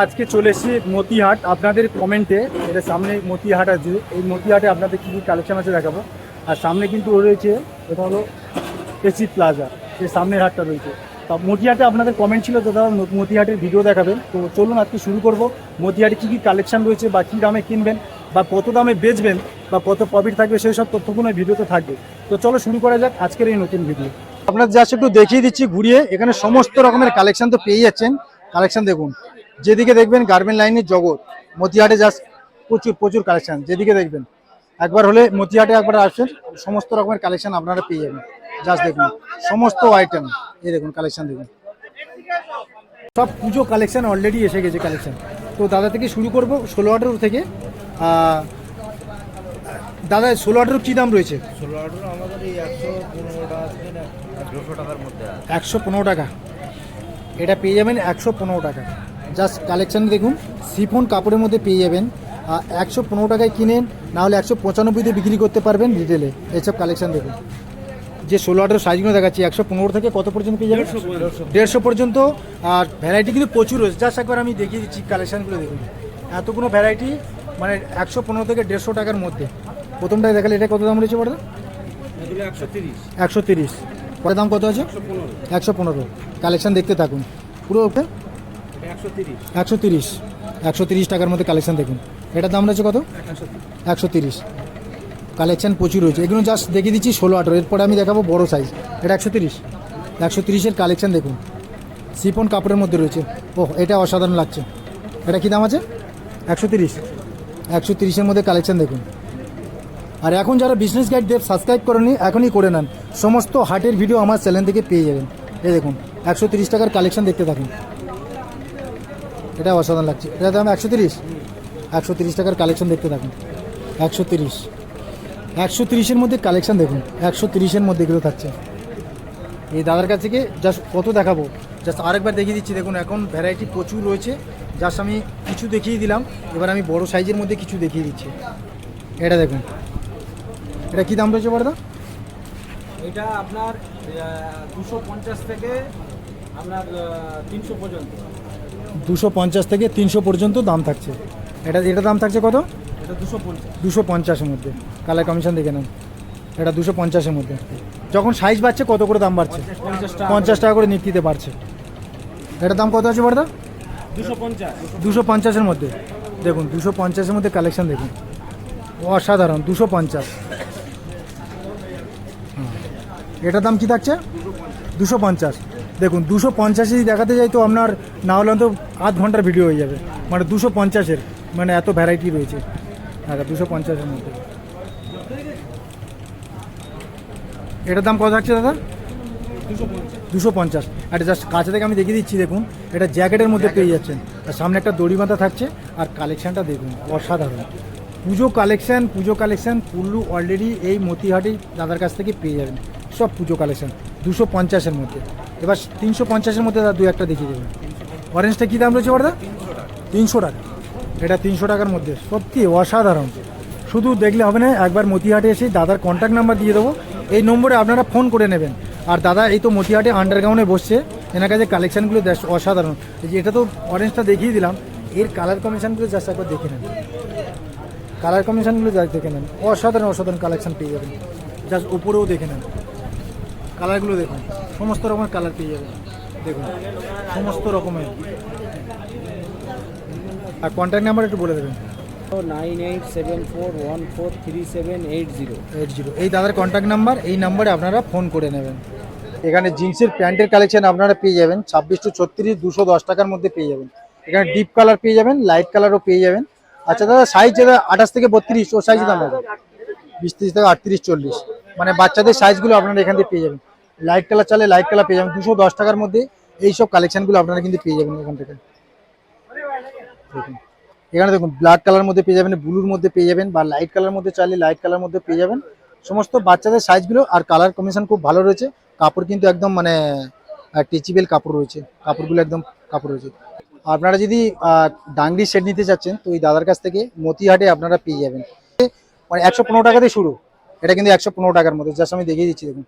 আজকে চলে এসেছি মতিহাট। আপনাদের কমেন্টে এটা সামনে মতিহাট আছে। এই মতিহাটে আপনাদের কী কী কালেকশন আছে দেখাবো। আর সামনে কিন্তু রয়েছে, এটা হলো এসি প্লাজা। সেই সামনের হাটটা রয়েছে। তা মতিহাটে আপনাদের কমেন্ট ছিল দাদা মতিহাটের ভিডিও দেখাবেন। তো চলুন আজকে শুরু করব। মতিহাটে কী কী কালেকশন রয়েছে, বা কী দামে কিনবেন, বা কত দামে বেচবেন, বা কত প্রফিট থাকবে, সেই সব তথ্যগুলো ভিডিওতে থাকবে। তো চলো শুরু করা যাক আজকের এই নতুন ভিডিও আপনার জাস্ট একটু দেখিয়ে দিচ্ছি, ঘুরিয়ে। এখানে সমস্ত রকমের কালেকশন তো পেয়ে যাচ্ছেন। কালেকশন দেখুন। যেদিকে দেখবেন গার্মেন্ট লাইনের জগৎ মতিহাটে জাস্ট প্রচুর প্রচুর কালেকশন যেদিকে দেখবেন। একবার হলে মতিহাটে একবার আসবেন সমস্ত রকমের কালেকশন আপনারা পেয়ে যাবেন। জাস্ট দেখুন সমস্ত আইটেম এই দেখুন কালেকশন দেখুন। সব পুজো কালেকশন অলরেডি এসে গেছে কালেকশন তো দাদা থেকে শুরু করব ষোলো আঠেরো থেকে। দাদা ষোলো আঠেরো কী দাম রয়েছে? ষোলো আঠেরো আমাদের এই একশো পনেরো টাকা একশো পনেরো টাকা। এটা পেয়ে যাবেন একশো পনেরো টাকা। জাস্ট কালেকশন দেখুন সিফন কাপড়ের মধ্যে পেয়ে যাবেন। একশো পনেরো টাকায় কিনেন না হলে একশো পঁচানব্বইতে বিক্রি করতে পারবেন রিটেলে এইসব কালেকশন দেখুন। যে ষোলো আঠেরো সাইজগুলো দেখাচ্ছি একশো পনেরো থেকে কত পর্যন্ত পেয়ে যাবেন? দেড়শো পর্যন্ত। আর ভ্যারাইটি কিন্তু প্রচুর রয়েছে। জাস্ট একবার আমি দেখিয়ে দিচ্ছি কালেকশানগুলো দেখুন। এতগুলো ভ্যারাইটি মানে একশো পনেরো থেকে দেড়শো টাকার মধ্যে। প্রথমটায় দেখালে এটা কত দাম রয়েছে বড় একশো তিরিশ। একশো তিরিশ। পরে দাম কত আছে? একশো পনেরো। কালেকশন দেখতে থাকুন। পুরো ওকে একশো তিরিশ। একশো তিরিশ। টাকার মধ্যে কালেকশন দেখুন। এটার দাম রয়েছে কত? একশো তিরিশ। কালেকশন প্রচুর রয়েছে। এগুলো জাস্ট দেখিয়ে দিচ্ছি ষোলো, আঠেরো। এরপরে আমি দেখাবো বড় সাইজ এটা একশো তিরিশ। একশো তিরিশের কালেকশন দেখুন। সিপন কাপড়ের মধ্যে রয়েছে। ওহ, এটা অসাধারণ লাগছে। এটা কী দাম আছে? একশো তিরিশ। একশো তিরিশের মধ্যে কালেকশন দেখুন। আর এখন যারা বিজনেস গাইড দেব সাবস্ক্রাইব করেনি, এখনই করে নেন। সমস্ত হাটের ভিডিও আমার চ্যানেল থেকে পেয়ে যাবেন। এই দেখুন, একশো তিরিশ টাকার কালেকশন দেখতে থাকুন। এটা অসাধারণ লাগছে। এটা দাম একশো তিরিশ। একশো তিরিশ টাকার কালেকশন দেখতে থাকুন। একশো তিরিশ। একশো তিরিশের মধ্যে কালেকশন দেখুন। একশো তিরিশের মধ্যে এগুলো থাকছে। এই দাদার কাছ থেকে জাস্ট কত দেখাবো? জাস্ট আরেকবার দেখিয়ে দিচ্ছি। দেখুন, এখন ভ্যারাইটি প্রচুর রয়েছে। জাস্ট আমি কিছু দেখিয়ে দিলাম। এবার আমি বড় সাইজের মধ্যে কিছু দেখিয়ে দিচ্ছি। এটা দেখুন। এটা কী দাম রয়েছে বড়দা? এটা আপনার দুশো পঞ্চাশ থেকে আপনার তিনশো পর্যন্ত। দুশো পঞ্চাশ থেকে তিনশো পর্যন্ত দাম থাকছে। এটা এটা দাম থাকছে কত? এটা দুশো পঞ্চাশ। দুশো পঞ্চাশের মধ্যে। কালার কমিশন দেখে নেন। এটা দুশো পঞ্চাশের মধ্যে। যখন সাইজ বাড়ছে কত করে দাম বাড়ছে? পঞ্চাশ টাকা। করে নিক্তিতে বাড়ছে এটার দাম কত আছে বড়দা? দুশো পঞ্চাশ। দুশো পঞ্চাশের মধ্যে। দেখুন দুশো পঞ্চাশের মধ্যে কালেকশন দেখুন। অসাধারণ দুশো পঞ্চাশ। এটার দাম কি থাকছে? দুশো পঞ্চাশ। দেখুন দুশো পঞ্চাশে যদি দেখাতে যাই তো আপনার না হলে তো আধ ঘণ্টার ভিডিও হয়ে যাবে। মানে দুশো পঞ্চাশের মানে এত ভ্যারাইটি রয়েছে। আচ্ছা দুশো পঞ্চাশের মধ্যে। এটার দাম কত থাকছে দাদা? দুশো পঞ্চাশ। দুশো পঞ্চাশ এটা জাস্ট কাছে থেকে আমি দেখিয়ে দিচ্ছি দেখুন। এটা জ্যাকেটের মধ্যে পেয়ে যাচ্ছেন। আর সামনে একটা দড়ি বাঁধা থাকছে। আর কালেকশানটা দেখুন অসাধারণ। পুজো কালেকশান পুজো কালেকশান পুল্লু অলরেডি এই মতিহাটি দাদার কাছ থেকে পেয়ে যাবেন। সব পুজো কালেকশান দুশো পঞ্চাশের মধ্যে। এবার তিনশো পঞ্চাশের মধ্যে দাদা দু একটা দেখিয়ে দেবেন। অরেঞ্জটা কী দাম রয়েছে ওটা তিনশো টাকা। এটা তিনশো টাকার মধ্যে। সত্যি অসাধারণ। শুধু দেখলে হবে না, একবার মতিহাটে এসে দাদার কন্ট্যাক্ট নাম্বার দিয়ে দেবো। এই নম্বরে আপনারা ফোন করে নেবেন। আর দাদা, এই তো মতিহাটে আন্ডারগ্রাউন্ডে বসছে। এনার কাছে কালেকশানগুলো অসাধারণ। এটা তো অরেঞ্জটা দেখিয়ে দিলাম। এর কালার কমিশনগুলো জাস্ট একবার দেখে নেন। কালার কমিশনগুলো জাস্ট দেখে নেন। অসাধারণ অসাধারণ কালেকশান পেয়ে যাবেন। জাস্ট উপরেও দেখে নেন। কালারগুলো দেখুন। সমস্ত রকমের কালার পেয়ে যাবেন দেখুন সমস্ত রকমের। আর কন্ট্যাক্ট নাম্বার একটু বলে দেবেন। Nine eight seven four one four three seven eight zero. Eight zero. এই দাদার কন্ট্যাক্ট নাম্বার এই নাম্বারে আপনারা ফোন করে নেবেন। এখানে জিন্সের প্যান্টের কালেকশন আপনারা পেয়ে যাবেন। ছাব্বিশ টু ছত্রিশ দুশো দশ টাকার মধ্যে পেয়ে যাবেন। এখানে ডিপ কালার পেয়ে যাবেন লাইট কালারও পেয়ে যাবেন। আচ্ছা দাদা সাইজ দাদা আঠাশ থেকে বত্রিশ ও সাইজ দাম আছে বিশ তিরিশ থেকে আটত্রিশ চল্লিশ। মানে বাচ্চাদের সাইজগুলো আপনারা এখান থেকে পেয়ে যাবেন। লাইট কালার চালে লাইট কালার পেয়ে যাবেন। দুশো দশ টাকার মধ্যে এই সব কালেকশনগুলো আপনারা কিন্তু পেয়ে যাবেন এখান থেকে। দেখুন। এখানে দেখুন ব্ল্যাক কালার মধ্যে পেয়ে যাবেন ব্লুর মধ্যে পেয়ে যাবেন, বা লাইট কালার মধ্যে চাইলে লাইট কালার মধ্যে পেয়ে যাবেন। সমস্ত বাচ্চাদের সাইজগুলো আর কালার কম্বিনেশন খুব ভালো রয়েছে। কাপড় কিন্তু একদম মানে টিচিবেল কাপড় রয়েছে। কাপড়গুলো একদম কাপড় রয়েছে। আপনারা যদি ডাংরি সেট নিতে চাচ্ছেন, তো ওই দাদার কাছ থেকে মতিহাটে আপনারা পেয়ে যাবেন। মানে একশো পনেরো টাকাতে শুরু। এটা কিন্তু একশো পনেরো টাকার মধ্যে জাস্ট আমি দেখিয়ে দিচ্ছি, দেখুন।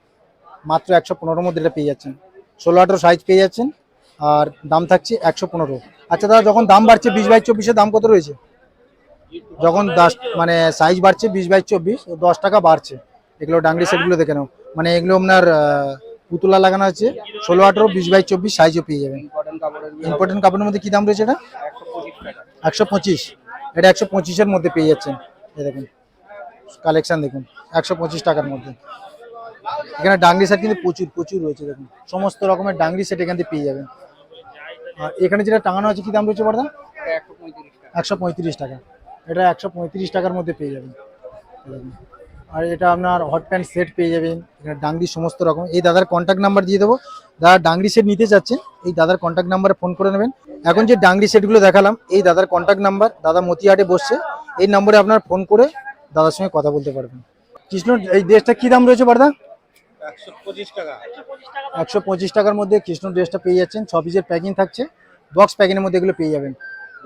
মাত্র একশো পনেরোর মধ্যে এটা পেয়ে যাচ্ছেন। ষোলো আঠেরো সাইজ পেয়ে যাচ্ছেন, আর দাম থাকছে একশো পনেরো। আচ্ছা দাদা, যখন দাম বাড়ছে বিশ বাইশ চব্বিশের দাম কত রয়েছে? যখন দশ মানে সাইজ বাড়ছে বিশ বাইশ চব্বিশ দশ টাকা বাড়ছে। এগুলো ডাংরি সেটগুলো দেখে নাও। মানে এগুলো আপনার পুতুলা লাগানো আছে, ষোলো আঠেরো, বিশ বাইশ চব্বিশ সাইজও পেয়ে যাবেন। ইম্পর্টেন্ট কাপড়ের মধ্যে কি দাম রয়েছে এটা? একশো পঁচিশ এটা একশো পঁচিশের মধ্যে পেয়ে যাচ্ছেন। এই দেখুন কালেকশান দেখুন, একশো পঁচিশ টাকার মধ্যে। এখানে ডাংরি সেট কিন্তু প্রচুর প্রচুর রয়েছে দেখুন। সমস্ত রকমের ডাংরি সেট এখান থেকে পেয়ে যাবেন। আর এখানে যেটা টাঙানো আছে, কি দাম রয়েছে বড়দা একশো পঁয়ত্রিশ টাকা। এটা একশো পঁয়ত্রিশ টাকার মধ্যে পেয়ে যাবেন। আর এটা আপনার হট প্যান্ট সেট পেয়ে যাবেন। এখানে ডাংরি সমস্ত রকম। এই দাদার কন্ট্যাক্ট নাম্বার দিয়ে দেবো। দাদা ডাংরি সেট নিতে চাচ্ছেন, এই দাদার কন্ট্যাক্ট নাম্বারে ফোন করে নেবেন। এখন যে ডাংরি সেটগুলো দেখালাম, এই দাদার কন্ট্যাক্ট নাম্বার দাদা মতিহাটে বসছে, এই নম্বরে আপনার ফোন করে দাদার সঙ্গে কথা বলতে পারবেন। কৃষ্ণ, এই ড্রেসটা কী দাম রয়েছে বারদা একশো পঁচিশ টাকার মধ্যে কৃষ্ণ ড্রেসটা পেয়ে যাচ্ছেন। ছ পিসের প্যাকিং থাকছে। বক্স প্যাকিংয়ের মধ্যে এগুলো পেয়ে যাবেন।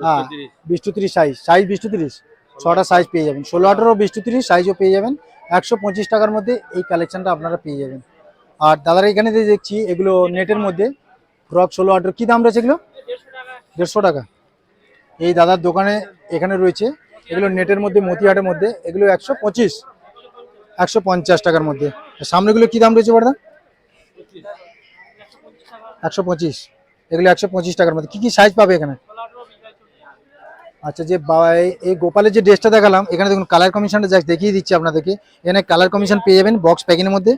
হ্যাঁ বিশ টু তিরিশ সাইজ সাইজ বিশ টু তিরিশ ছটা সাইজ পেয়ে যাবেন। ষোলো আঠেরো বিশ টু তিরিশ সাইজও পেয়ে যাবেন। একশো পঁচিশ টাকার মধ্যে এই কালেকশনটা আপনারা পেয়ে যাবেন। আর দাদারা এখানে যে দেখছি, এগুলো নেটের মধ্যে ফ্রক ষোলো আঠেরো। কী দাম রয়েছে এগুলো? দেড়শো টাকা। এই দাদার দোকানে এখানে রয়েছে। এগুলো নেটের মধ্যে, মতিহাটের মধ্যে। এগুলো একশো পঁচিশ। একশো পঞ্চাশ টাকার মধ্যে। সামনেগুলো কী দাম রয়েছে বড়দা? একশো পঁচিশ। এগুলো একশো পঁচিশ টাকার মধ্যে। কী কী সাইজ পাবে এখানে? আচ্ছা যে এই- গোপালের যে ড্রেসটা দেখালাম, এখানে দেখুন কালার কমিশনটা জাস্ট দেখিয়ে দিচ্ছি আপনাদেরকে। এখানে কালার কমিশন পেয়ে যাবেন বক্স প্যাকিংয়ের মধ্যে।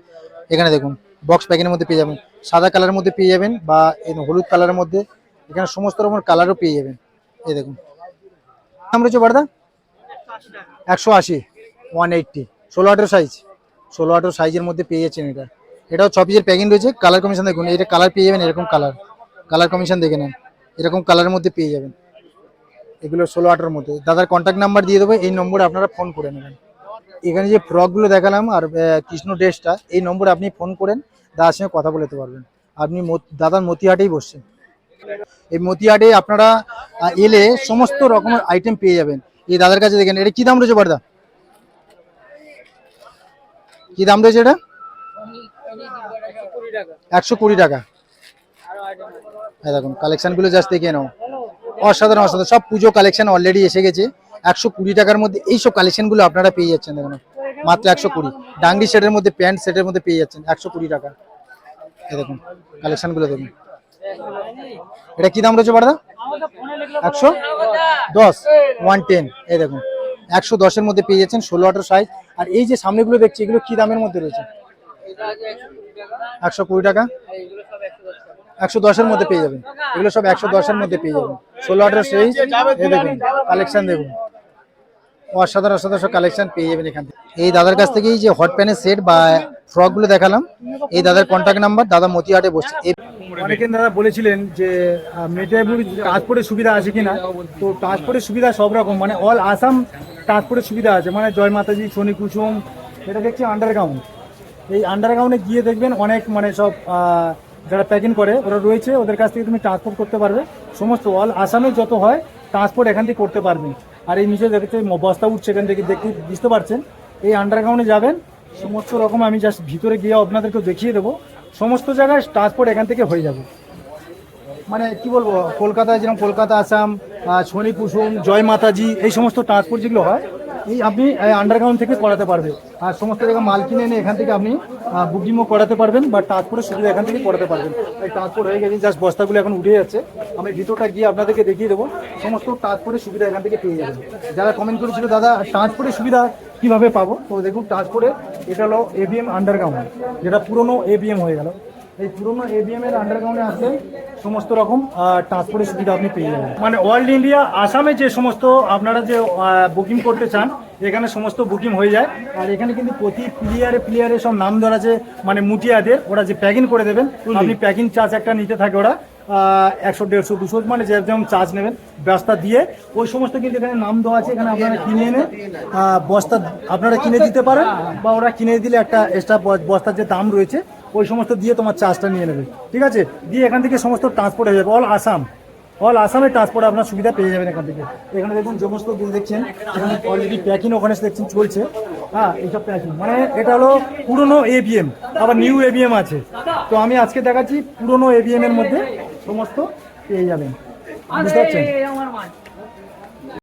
এখানে দেখুন বক্স প্যাকিংয়ের মধ্যে পেয়ে যাবেন। সাদা কালারের মধ্যে পেয়ে যাবেন বা হলুদ কালারের মধ্যে। এখানে সমস্ত রকমের কালারও পেয়ে যাবেন। এই দেখুন। দাম রয়েছে বারদা একশো আশি। ওয়ান এইটটি ষোলো আঠেরো সাইজ ষোলো আঠেরো সাইজের মধ্যে পেয়ে যাচ্ছেন এটা। এটাও ছ পিসের প্যাকিং রয়েছে। কালার কমিশন দেখুন এটা কালার পেয়ে যাবেন এরকম কালার কালার কমিশন দেখে নেন। এরকম কালারের মধ্যে পেয়ে যাবেন। এগুলো ষোলো আঠারোর মধ্যে। দাদার কন্ট্যাক্ট নাম্বার দিয়ে দেবো, এই নম্বরে আপনারা ফোন করে নেবেন। এখানে যে ফ্রকগুলো দেখালাম আর কৃষ্ণ ড্রেসটা, এই নম্বরে আপনি ফোন করেন, দাদার সঙ্গে কথা বলতে পারবেন। আপনি দাদার মতিহাটেই বসছেন। এই মতিহাটে আপনারা এলে সমস্ত রকমের আইটেম পেয়ে যাবেন। এই দাদার কাছে দেখেন এটা কী দাম রয়েছে বারদা? কি দাম রয়েছে এটা? একশো কুড়ি টাকা। এই দেখুন কালেকশনগুলো জাস্ট দেখে নাও। অসাধারণ অসাধারণ। সব পুজো কালেকশন অলরেডি এসে গেছে। একশো কুড়ি টাকার মধ্যে এইসব কালেকশনগুলো আপনারা পেয়ে যাচ্ছেন, দেখুন। মাত্র একশো কুড়ি। ডাংরি সেটের মধ্যে, প্যান্ট সেটের মধ্যে পেয়ে যাচ্ছেন, একশো কুড়ি টাকা। দেখুন কালেকশনগুলো দেখুন। এটা কি দাম রয়েছে বারদা? একশো? দশ। ওয়ান টেন এই দেখুন। একশো দশের মধ্যে পেয়ে যাচ্ছেন, ষোলো, আঠারো সাইজ আর এই যে সামনেগুলো দেখছি, এগুলো কি দামের মধ্যে রয়েছে? একশো কুড়ি টাকা? একশো দশের মধ্যে পেয়ে যাবেন। এগুলো সব একশো দশের মধ্যে পেয়ে যাবেন। ষোলো, আঠারো সাইজ দেখুন, কালেকশন দেখুন। অসাধারণ অসাধারণ কালেকশন পেয়ে যাবেন এখান থেকে। এই দাদার কাছ থেকেই যে হট প্যানের সেট বা ফ্রকগুলো দেখালাম। এই দাদার কন্ট্যাক্ট নাম্বার দাদা মতিহাটে বসছে। অনেকে দাদা বলেছিলেন যে মেদিনীপুর ট্রান্সপোর্টের সুবিধা আছে কিনা। তো ট্রান্সপোর্টের সুবিধা সব রকম মানে অল আসাম ট্রান্সপোর্টের সুবিধা আছে। মানে জয় মাতাজি, শনি কুসুম, এটা দেখছি আন্ডারগ্রাউন্ড এই আন্ডারগ্রাউন্ডে গিয়ে দেখবেন অনেক মানে সব যারা প্যাকিং করে, ওরা রয়েছে। ওদের কাছ থেকে তুমি ট্রান্সপোর্ট করতে পারবে। সমস্ত অল আসামে যত হয় ট্রান্সপোর্ট এখান থেকে করতে পারবে আর এই নিচে দেখতে, বস্তা উঠছে এখান থেকে দেখতে, বুঝতে পারছেন? এই আন্ডারগ্রাউন্ডে যাবেন সমস্ত রকম আমি জাস্ট ভিতরে গিয়ে আপনাদেরকে দেখিয়ে দেবো। সমস্ত জায়গায় ট্রান্সপোর্ট এখান থেকে হয়ে যাবে। মানে কি বলব, কলকাতায় যেরকম কলকাতা, আসাম শনি, কুসুম, জয় মাতাজি, এই সমস্ত ট্রান্সপোর্ট যেগুলো হয়, এই আপনি আন্ডারগ্রাউন্ড থেকে করাতে পারবে আর সমস্ত জায়গায় মাল কিনে এনে এখান থেকে আপনি বুকিংও করাতে পারবেন বা ট্রান্সপোর্টের সুবিধা এখান থেকে করাতে পারবেন। এই ট্রান্সপোর্ট হয়ে গেছে জাস্ট বস্তাগুলো এখন উঠে যাচ্ছে। আমি ভিতরটা গিয়ে আপনাদেরকে দেখিয়ে দেবো। সমস্ত ট্রান্সপোর্টের সুবিধা এখান থেকে পেয়ে যাবেন। যারা কমেন্ট করেছিল, দাদা ট্রান্সপোর্টের সুবিধা কীভাবে পাবো? তো দেখুন ট্রান্সপোর্টে এটা হলো এবিএম আন্ডারগ্রাউন্ড যেটা পুরনো এবিএম হয়ে গেল। এই পুরনো এবিএম এর আন্ডারগ্রাউন্ডে আসলে সমস্ত রকম ট্রান্সপোর্টের সুবিধা আপনি পেয়ে যাবেন। মানে অল ইন্ডিয়া আসামে যে সমস্ত আপনারা যে বুকিং করতে চান এখানে সমস্ত বুকিং হয়ে যায়। আর এখানে কিন্তু প্রতি প্লেয়ারে প্লেয়ারে সব নাম ধরা আছে মানে মুটিয়াদের ওরা যে প্যাকিং করে দেবেন আপনি প্যাকিং চার্জ একটা নিতে থাকে ওরা। একশো, দেড়শো, দুশো মানে যে যেমন চার্জ নেবেন বস্তা দিয়ে। ওই সমস্ত কিন্তু এখানে নাম দেওয়া আছে, এখানে আপনারা কিনে এনে বস্তা, আপনারা কিনে দিতে পারেন, বা ওরা কিনে দিলে একটা এক্সট্রা বস্তার যে দাম রয়েছে, ওই সমস্ত দিয়ে তোমার চার্জটা নিয়ে নেবে। ঠিক আছে? দিয়ে এখান থেকে সমস্ত ট্রান্সপোর্ট হয়ে যাবে। অল আসাম অল আসামের ট্রান্সপোর্ট আপনার সুবিধা পেয়ে যাবেন এখান থেকে। এখানে দেখুন সমস্তগুলো দেখছেন, এখানে অলরেডি প্যাকিং ওখানে দেখছেন চলছে। হ্যাঁ এইসব প্যাকিং মানে এটা হলো পুরনো এবিএম আবার নিউ এবিএম আছে। তো আমি আজকে দেখাচ্ছি পুরনো এবিএম এর মধ্যে। সমস্ত পেয়ে যাবেন। বুঝতে পারছেন?